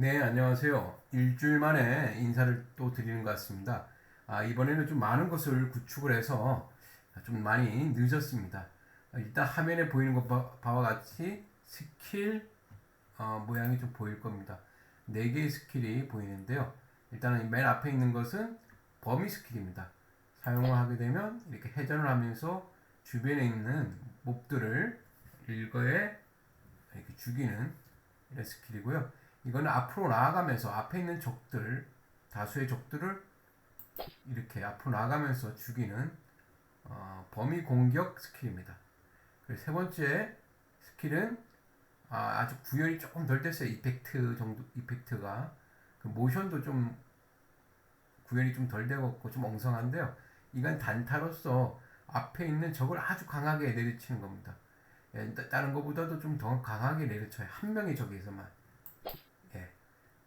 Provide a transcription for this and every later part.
네, 안녕하세요. 일주일 만에 인사를 또 드리는 것 같습니다. 아, 이번에는 좀 많은 것을 구축을 해서 좀 많이 늦었습니다. 아, 일단 화면에 보이는 것 바- 바와 같이 스킬 어, 모양이 좀 보일 겁니다. 네 개의 스킬이 보이는데요. 일단은 맨 앞에 있는 것은 범위 스킬입니다. 사용을 하게 되면 이렇게 회전을 하면서 주변에 있는 몹들을 일거에 이렇게 죽이는 이런 스킬이고요. 이거는 앞으로 나아가면서 앞에 있는 적들 다수의 적들을 이렇게 앞으로 나아가면서 죽이는 어, 범위 공격 스킬입니다. 그리고 세 번째 스킬은 아, 주 구현이 조금 덜 됐어요. 이펙트 정도 이펙트가 그 모션도 좀 구현이 좀 덜 되고 좀 엉성한데요. 이건 단타로서 앞에 있는 적을 아주 강하게 내리치는 겁니다. 예, 따- 다른 것보다도 좀 더 강하게 내리쳐요. 한 명의 적에서만.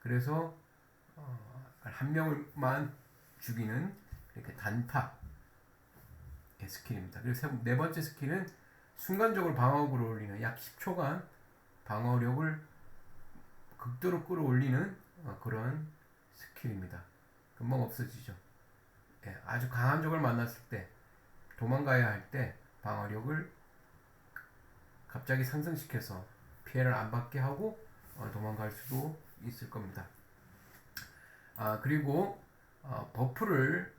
예. 그래서 어, 한 명을만 죽이는 이렇게 단타 의 스킬입니다. 그리고 세, 네 번째 스킬은 순간적으로 방어력을 올리는 약 10초간 방어력을 극도로 끌어올리는 어, 그런 스킬입니다. 금방 없어지죠. 예, 아주 강한 적을 만났을 때 도망가야 할 때 방어력을 갑자기 상승시켜서 피해를 안 받게 하고 어, 도망갈 수도 있을 겁니다. 아 그리고 어, 버프를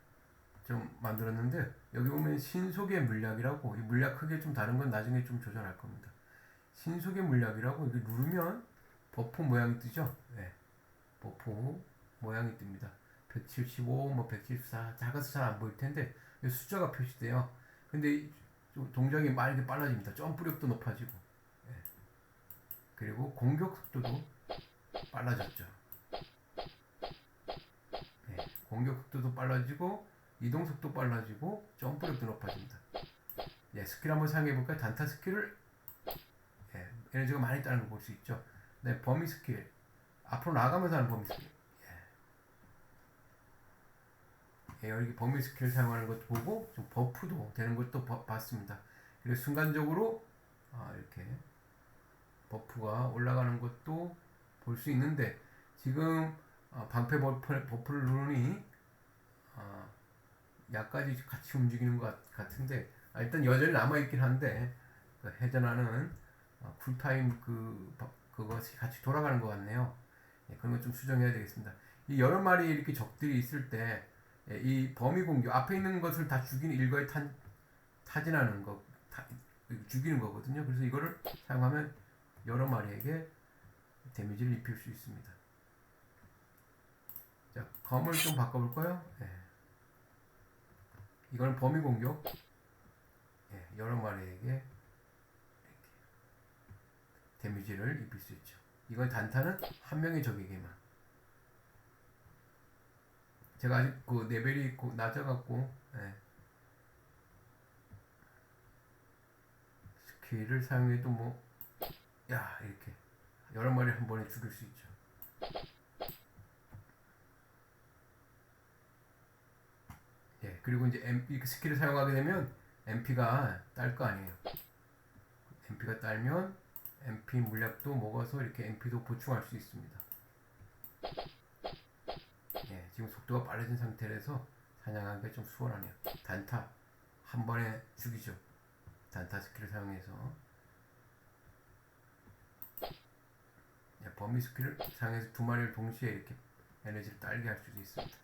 좀 만들었는데 여기 보면 신속의 물약이라고 이 물약 크기 좀 다른 건 나중에 좀 조절할 겁니다. 신속의 물약이라고 이게 누르면 버프 모양이 뜨죠. 네. 버프 모양이 뜹니다. 175, 뭐 174, 작아서 잘 안 보일 텐데 숫자가 표시돼요. 근데 동작이 빠르게 빨라집니다. 점프력도 높아지고, 예. 그리고 공격 속도도 빨라졌죠. 예. 공격 속도도 빨라지고 이동 속도 빨라지고 점프력도 높아집니다. 예, 스킬 한번 사용해 볼까요? 단타 스킬을 예, 에너지가 많이 따는 거볼수 있죠. 네, 범위 스킬 앞으로 나가면서 하는 범위 스킬. 예, 여기 범위 스킬 사용하는 것도 보고 좀 버프도 되는 것도 봐- 봤습니다. 그리고 순간적으로 아, 이렇게 버프가 올라가는 것도 볼 수 있는데 지금 어, 방패 버프, 버프를 누르니 아, 약까지 같이 움직이는 것 같- 같은데 아, 일단 여전히 남아 있긴 한데 그 회전하는 어, 쿨타임 그 버- 그것이 같이 돌아가는 것 같네요. 예, 그런 거좀 수정해야 되겠습니다. 이 여러 마리 이렇게 적들이 있을 때 예, 이 범위 공격 앞에 있는 것을 다 죽이는 일거에 탄, 타진하는 거 타, 죽이는 거거든요. 그래서 이거를 사용하면 여러 마리에게 데미지를 입힐 수 있습니다. 자, 검을 좀 바꿔볼까요? 예. 이거는 범위 공격. 예, 여러 마리에게 이렇게 데미지를 입힐 수 있죠. 이건 단타는 한 명의 적에게만. 제가 아직 그 레벨이 고- 낮아갖고 예. 스킬을 사용해도 뭐 야 이렇게 여러 마리 한 번에 죽일 수 있죠. 예 그리고 이제 MP 그 스킬을 사용하게 되면 MP가 딸 거 아니에요. MP가 딸면 MP 물약도 먹어서 이렇게 MP도 보충할 수 있습니다. 예, 지금 속도가 빨라진 상태라서 사냥하기가 좀 수월하네요. 단타 한 번에 죽이죠. 단타 스킬을 사용해서 스킬을 사용해서 두 마리를 동시에 이렇게 에너지를 딸게 할 수도 있습니다.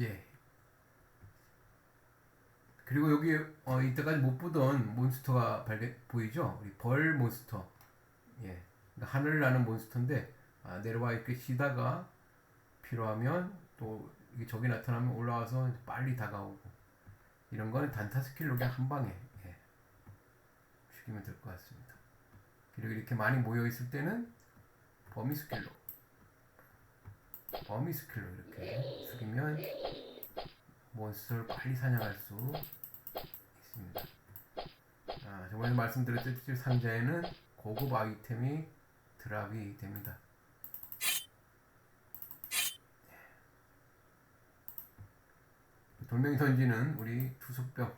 예, 그리고 여기 어, 이때까지 못 보던 몬스터가 발견 보이죠? 우리 벌 몬스터. 예. 그러니까 하늘을 나는 몬스터인데 아, 내려와 이렇게 쉬다가 필요하면 또 이게 적이 나타나면 올라와서 빨리 다가오고 이런 거는 단타 스킬로 그냥 한 방에 예. 죽이면 될 것 같습니다. 그리고 이렇게 많이 모여 있을 때는 범위 스킬로 범위 스킬로 이렇게 죽이면 몬스터를 빨리 사냥할 수 있습니다. 아, 저번에 말씀드렸듯이 상자에는 고급 아이템이 드랍이 됩니다. 돌멩이 던지는 우리 투석병.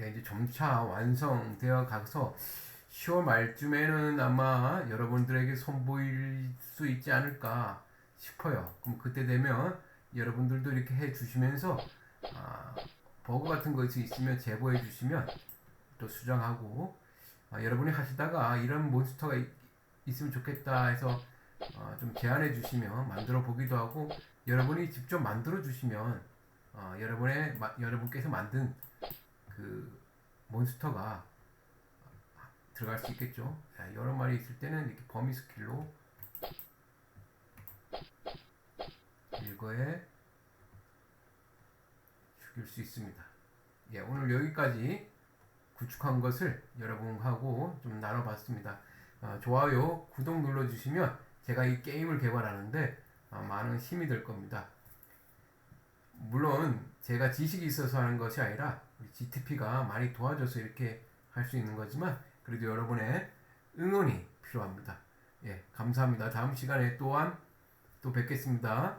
예, 이제 점차 완성되어 가서 10월 말쯤에는 아마 여러분들에게 선보일 수 있지 않을까 싶어요. 그럼 그때 되면 여러분들도 이렇게 해 주시면서 아, 버그 같은 것이 있으면 제보해 주시면 또 수정하고 아, 여러분이 하시다가 이런 몬스터가 있, 있으면 좋겠다 해서 어, 좀 제안해 주시면 만들어 보기도 하고 여러분이 직접 만들어 주시면 어, 여러분의 마, 여러분께서 만든 그 몬스터가 들어갈 수 있겠죠. 자, 여러 마리 있을 때는 이렇게 범위 스킬로 일거에 죽일 수 있습니다. 예, 오늘 여기까지 구축한 것을 여러분하고 좀 나눠봤습니다. 어, 좋아요, 구독 눌러주시면 제가 이 게임을 개발하는데 어, 많은 힘이 될 겁니다. 물론 제가 지식이 있어서 하는 것이 아니라 GTP가 많이 도와줘서 이렇게 할 수 있는 거지만 그래도 여러분의 응원이 필요합니다. 예, 감사합니다. 다음 시간에 또한 또 뵙겠습니다.